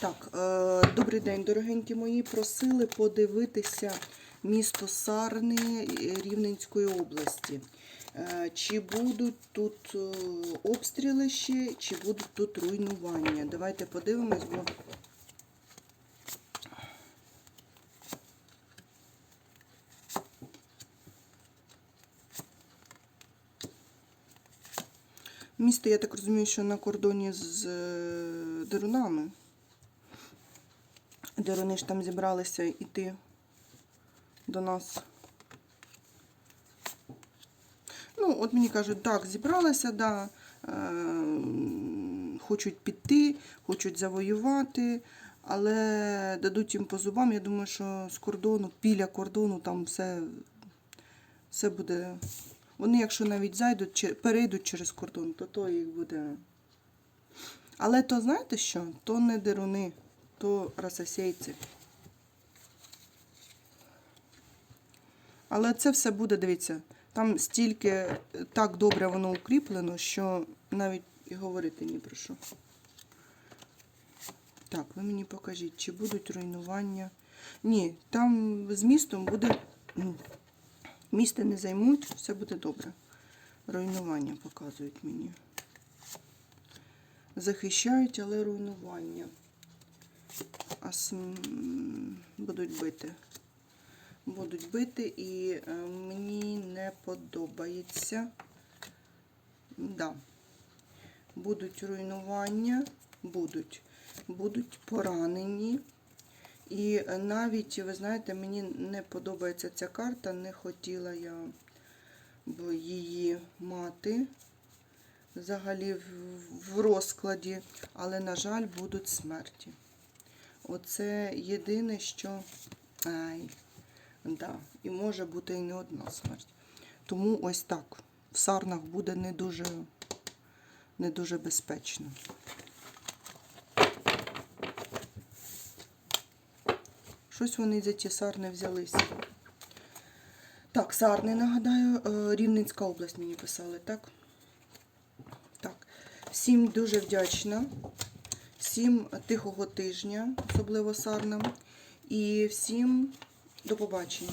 Так, е, добрий день, дорогенькі мої. Просили подивитися місто Сарни е, Рівненської області. Е, Чи будуть тут обстріли ще, чи будуть тут руйнування? Давайте подивимось, бо місто, я так розумію, що на кордоні з е, Дерунами. Деруни ж там зібралися йти до нас. Ну, от мені кажуть, так, зібралися, да, е, хочуть піти, хочуть завоювати, але дадуть їм по зубам. Я думаю, що з кордону, біля кордону там все, все буде. Вони, якщо навіть зайдуть, перейдуть через кордон, то то їх буде. Але то знаєте що? То не деруни, то расосейці. Але це все буде, дивіться, там стільки е, так добре воно укріплено, що навіть і говорити ні про що. Так, ви мені покажіть, чи будуть руйнування. Ні, там з містом буде. м, Місто не займуть, все буде добре. Руйнування показують мені. Захищають, але руйнування. Будуть бити. Будуть бити і е, мені не подобається. Да. Будуть руйнування, будуть, будуть поранені. І навіть, ви знаєте, мені не подобається ця карта, не хотіла я б її мати взагалі в розкладі, але, на жаль, будуть смерті. Оце єдине, що. Ай, да. І може бути і не одна смерть. Тому ось так. В сарнах буде не дуже, не дуже безпечно. Щось вони за ті сарни взялися. Так, сарни, нагадаю, е, Рівненська область мені писали, так? Так. Всім дуже вдячна. Всім тихого тижня, особливо сарнам. І всім до побачення.